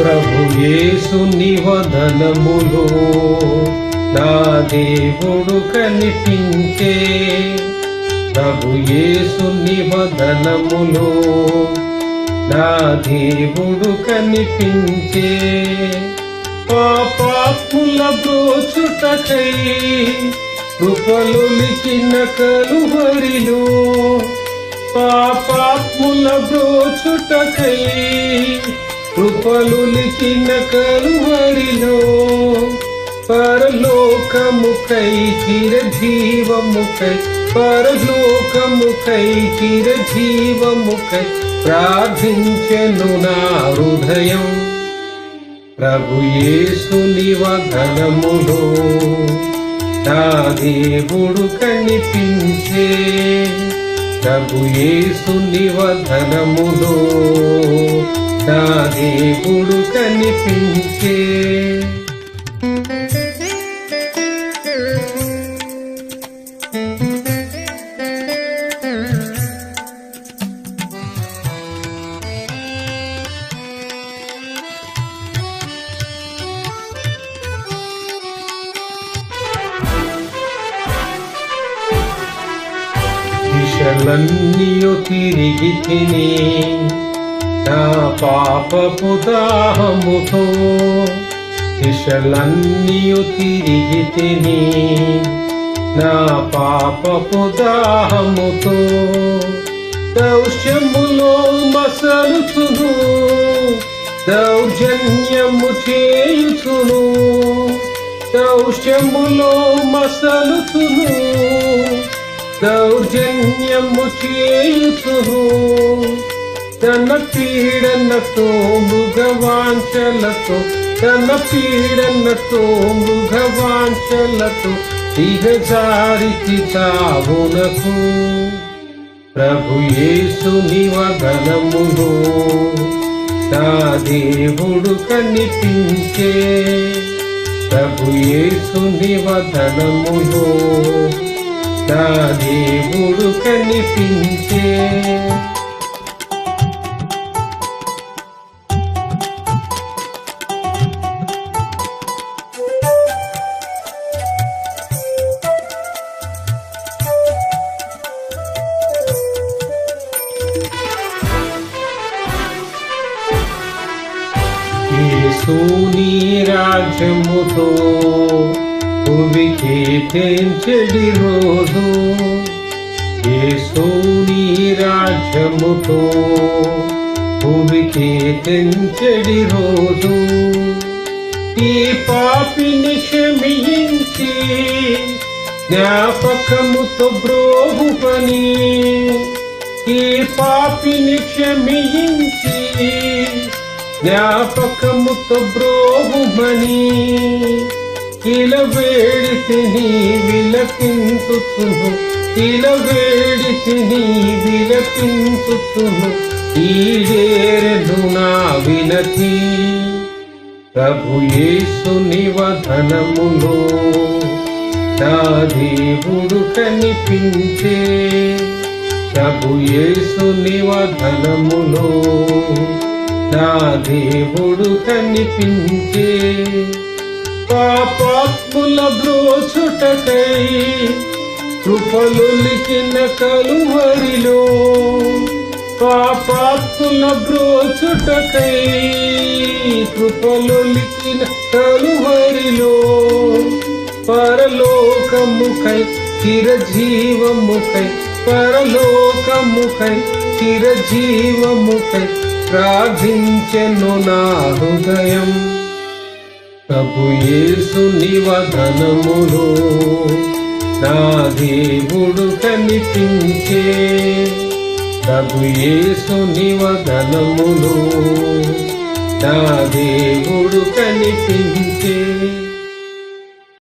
ప్రభు యేసు నివదనములో. నా దేవుడు కనిపించే ప్రభు యేసు నివదనములో. నా దేవుడు కనిపించే పాపాత్ముల బ్రోచుటకై కృపలులిచిన కలువరిలో పాపాత్ముల బ్రోచుటకై కృపలు కృపలులిచిన కలువరిలో పరలోకముకై చిరజీవముకై పరలోకముకై చిరజీవముకై ప్రార్థించెను నా హృదయం. ప్రభు యేసుని వదనములో నా దేవుడు కనిపించే. ప్రభు యేసుని వదనములో నా దేవుడు కనిపించే. దిశలన్నీయో తిరిగి తినే నా పాపపు దాహముతో దిశలన్నీయు తిరిగి తిని నా పాపపు దాహముతో దౌష్యములో మసలుచును దౌర్జన్యము చేయుచును దౌష్యములో మసలుచును దౌర్జన్యము చేయుచును తన పీడనతో మృగవాంచలతో తన పీడనతో మృగవాంచలతో దిగజారికి చావునకు. ప్రభు యేసుని వదనములో నా దేవుడు కనిపించే. ప్రభు యేసుని వదనములో నా దేవుడు కనిపించే. యేసుని రాజ్యముతో భూమికి తెంచెడి రోజు. యేసుని రాజ్యముతో భూమికి తెంచెడి రోజు. ఈ పాపిని క్షమించి జ్ఞాపకముతో బ్రోహు పని ఈ పాపిని క్షమించి జ్ఞాపకముతో బ్రోహుమని ఇలా వేడితిని విలపించుతును ఇలా వేడితిని విలపించుతును ఈడేరెను నా వినతి. ప్రభు యేసు నివధనములో నా దేవుడు కనిపించే. ప్రభు యేసు నివధనములో నా దేవుడు కనిపించే పాపాత్ముల బ్రోచుటకై కృపలులికిన కలువరిలో పాపాత్ముల బ్రోచుటకై కృపలులికిన కలువరిలో పరలోకముఖై చిరజీవముఖై పరలోకముఖై చిరజీవముఖై ప్రార్థించెను నా హృదయం. ప్రభు యేసు నివదనములో నా దేవుడు కనిపించే. ప్రభు యేసు నివదనములో నా దేవుడు కనిపించే.